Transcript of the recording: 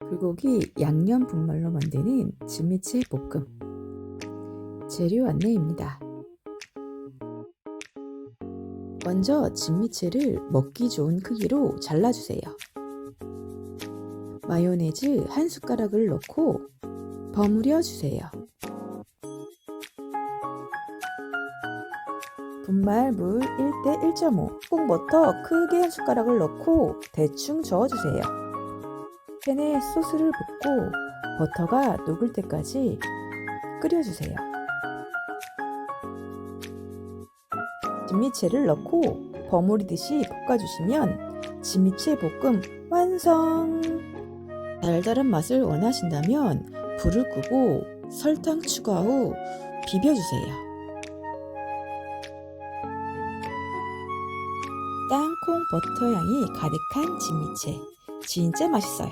불고기 양념 분말로 만드는 진미채 볶음. 재료 안내입니다. 먼저 진미채를 먹기 좋은 크기로 잘라주세요. 마요네즈 한 숟가락을 넣고 버무려 주세요. 분말 물 1대 1.5 콩버터 크게 한 숟가락을 넣고 대충 저어주세요. 팬에 소스를 붓고 버터가 녹을 때까지 끓여주세요. 진미채를 넣고 버무리듯이 볶아주시면 진미채 볶음 완성! 달달한 맛을 원하신다면 불을 끄고 설탕 추가 후 비벼주세요. 땅콩 버터 향이 가득한 진미채. 진짜 맛있어요.